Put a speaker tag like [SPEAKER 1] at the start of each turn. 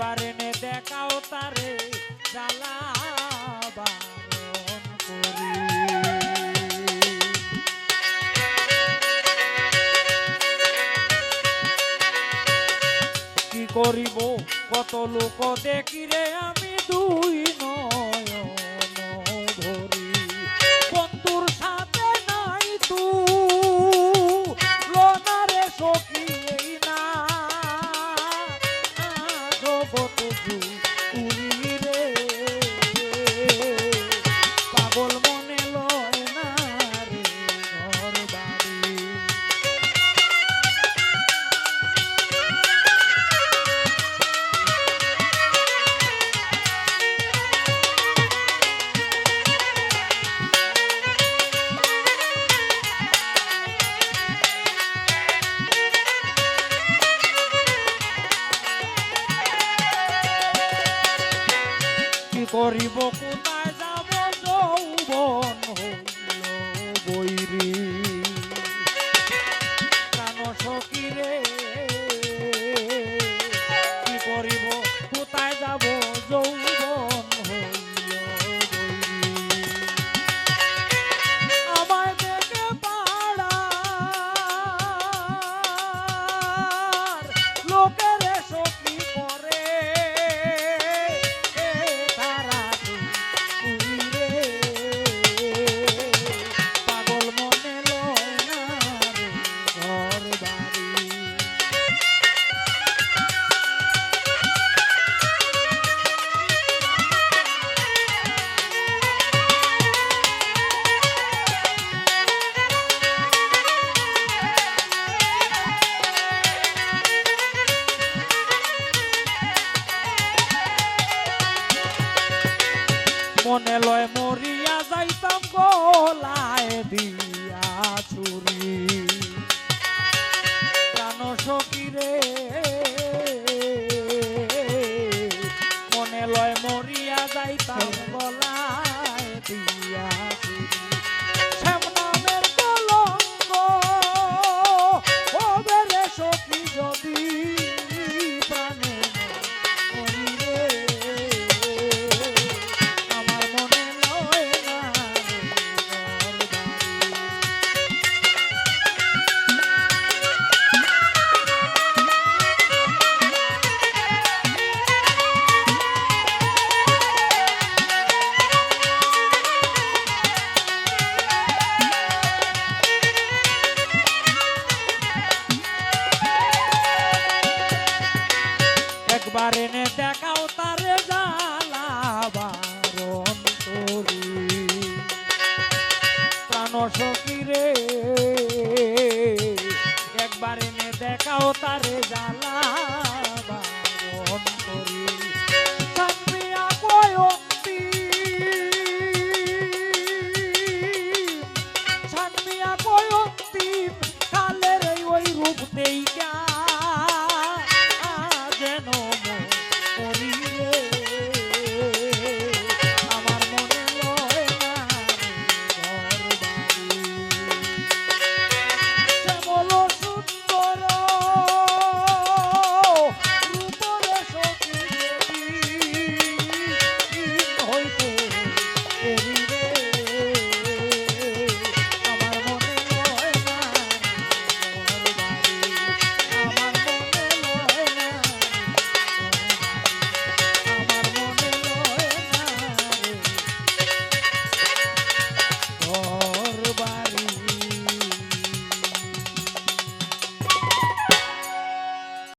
[SPEAKER 1] একবার এনে দেখাও তারে জ্বালা করিব? কত লোক দেখি রে আমি দুই করিব কোথায় যাব যৌবন হইল মনে লয় মরিয়া যাইতাম গলায় দিয়া চুরি প্রাণ সকিরে মনে লয় মরিয়া যাইতাম গলায় দিয়া যদি একবার এনে দেখাও তারে একবারে বারণ করি প্রাণ রে একবার এনে দেখাও তারে জ্বালা